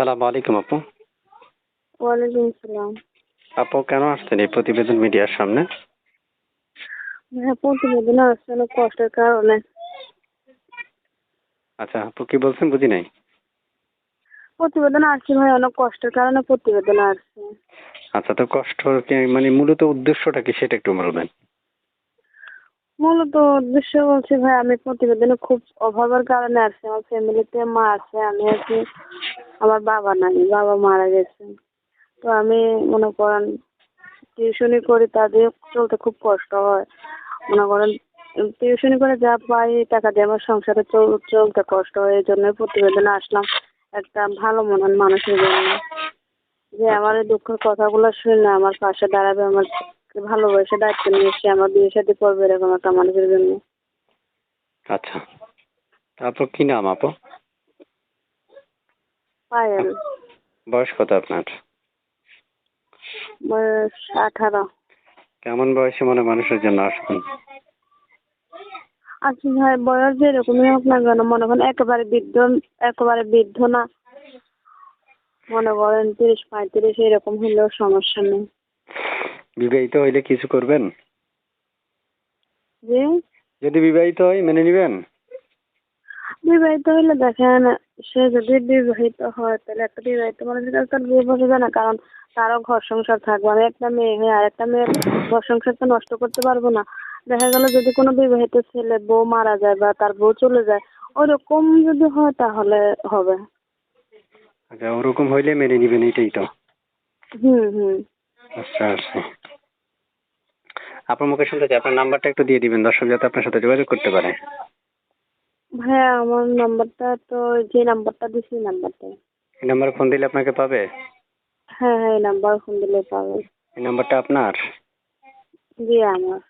আসসালামু আলাইকুম আপু। ওয়ালাইকুম আসসালাম। আপু কেন আসছেন এই প্রতিবেদন মিডিয়ার সামনে? হ্যাঁ প্রতিবেদন অনেক কষ্টের কারণে। আচ্ছা আপু কি বলছেন বুঝি নাই? প্রতিবেদন আসছে ভাই অনেক কষ্টের কারণে প্রতিবেদন আসছে। আচ্ছা তো কষ্ট মানে মূলত উদ্দেশ্যটা কি সেটা একটু বলবেন? মূলত উদ্দেশ্য বলছি ভাই আমি প্রতিবেদনে খুব অভাবের কারণে আসছি আমার ফ্যামিলিতে মা আছে আমি আছি। আমার বাবা নাই, বাবা মারা গেছে। তো আমি মনে করেন টিউশনি করি তাদের চলতে খুব কষ্ট হয়। মনে করেন টিউশনি করে যা পাই, টাকা দিয়ে আমার সংসারে চল- চলতে কষ্ট হয়, এই জন্যই প্রতিবেদনে আসলাম একটা ভালো মনের মানুষের জন্য যে আমার এই দুঃখের কথাগুলো শুনে আমার পাশে দাঁড়াবে, আমার ভালোবেসে দায়িত্ব নিয়ে এসে আমার বিয়ে সাথে করবে, এরকম একটা মানুষের জন্য। আচ্ছা। তারপর কি নাম আপু? পায়েল বয়স কত আপনার? বয়স আঠারো। কেমন বয়সে মনে মানুষের জন্য আসবেন? আচ্ছা ভাই বয়স যেরকমই হোক না কেন মনে করেন একেবারে বৃদ্ধ একেবারে বৃদ্ধ না। মনে করেন তিরিশ পঁয়ত্রিশ এরকম হলেও সমস্যা নেই। বিবাহিত হইলে কিছু করবেন? যদি বিবাহিত হয় মেনে নিবেন? বিবাহিত হলে দেখেন সে যদি বিবাহিত হয় তাহলে একটা বিবাহিত মানুষের কাছে তার বিয়ে বসে যায় না কারণ তারও ঘর সংসার থাকবে। আমি একটা মেয়ে হয়ে আর একটা মেয়ের ঘর সংসার তো নষ্ট করতে পারব না। দেখা গেল যদি কোনো বিবাহিত ছেলে বউ মারা যায় বা তার বউ চলে যায় ওরকম যদি হয় তাহলে হবে। আচ্ছা ওরকম হইলে মেনে নিবেন এটাই তো। হুম হুম। আচ্ছা আচ্ছা। আপনার মুখে শুনতে চাই আপনার নাম্বারটা একটু দিয়ে দিবেন দর্শক যাতে আপনার সাথে যোগাযোগ করতে পারে। ভাইয়া আমার নাম্বারটা তো যে নাম্বারটা দিছি এই নাম্বারটা এই নাম্বারে ফোন দিলে আপনাকে পাবে? হ্যাঁ হ্যাঁ এই নাম্বার ফোন দিলে পাবে। এই নাম্বারটা আপনার? জি আমার।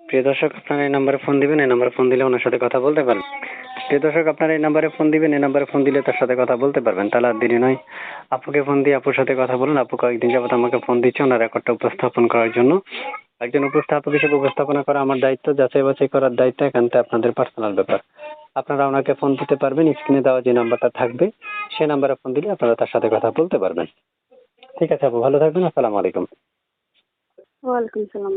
প্রিয় দর্শক আপনারা এই নাম্বারে ফোন দিবেন এই নাম্বারে ফোন দিলে ওনার সাথে কথা বলতে পারবেন। প্রিয় দর্শক আপনারা এই নাম্বারে ফোন দিবেন এই নাম্বারে ফোন দিলে তার সাথে কথা বলতে পারবেন। তাহলে আর দেরি নয়। আপুকে ফোন দিয়ে আপুর সাথে কথা বলুন। আপু কয়েকদিন যাবত আমাকে ফোন দিচ্ছে ওনার রেকর্ডটা উপস্থাপন করার জন্য। একজন উপস্থাপক হিসেবে উপস্থাপনা করা আমার দায়িত্ব যাচাই বাছাই করার দায়িত্ব এখানটা আপনাদের পার্সোনাল ব্যাপার। আপনারা ওনাকে ফোন দিতে পারবেন স্ক্রিনে দেওয়া যে নাম্বারটা থাকবে সেই নাম্বারে ফোন দিলে আপনারা তার সাথে কথা বলতে পারবেন। ঠিক আছে আপু, ভালো থাকবেন, আসসালামু আলাইকুম। ওয়ালাইকুম সালাম